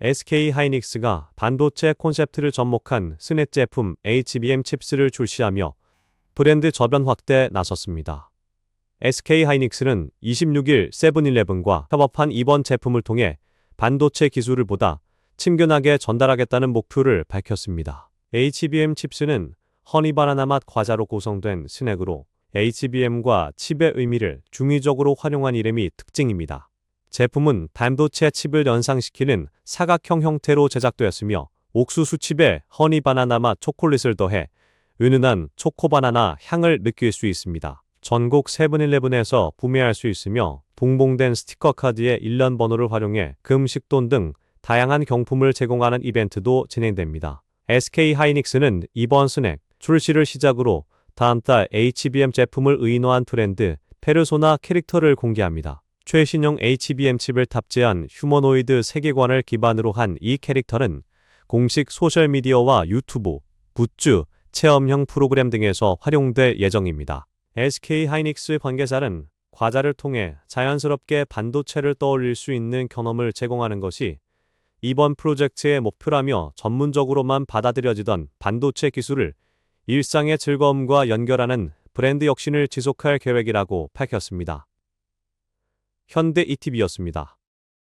SK 하이닉스가 반도체 콘셉트를 접목한 스넷 제품 HBM 칩스를 출시하며 브랜드 저변 확대에 나섰습니다. SK 하이닉스는 26일 세븐일레븐과 협업한 이번 제품을 통해 반도체 기술을 보다 친근하게 전달하겠다는 목표를 밝혔습니다. HBM 칩스는 허니바나나 맛 과자로 구성된 스낵으로 HBM과 칩의 의미를 중의적으로 활용한 이름이 특징입니다. 제품은 반도체 칩을 연상시키는 사각형 형태로 제작되었으며 옥수수 칩에 허니 바나나 맛 초콜릿을 더해 은은한 초코바나나 향을 느낄 수 있습니다. 전국 세븐일레븐에서 구매할 수 있으며 봉봉된 스티커 카드에 1년 번호를 활용해 금식돈 등 다양한 경품을 제공하는 이벤트도 진행됩니다. SK 하이닉스는 이번 스낵 출시를 시작으로 다음 달 HBM 제품을 의인화한 트렌드 페르소나 캐릭터를 공개합니다. 최신형 HBM 칩을 탑재한 휴머노이드 세계관을 기반으로 한 이 캐릭터는 공식 소셜미디어와 유튜브, 굿즈, 체험형 프로그램 등에서 활용될 예정입니다. SK 하이닉스 관계자는 과자를 통해 자연스럽게 반도체를 떠올릴 수 있는 경험을 제공하는 것이 이번 프로젝트의 목표라며 전문적으로만 받아들여지던 반도체 기술을 일상의 즐거움과 연결하는 브랜드 혁신을 지속할 계획이라고 밝혔습니다. 현대 ETV였습니다.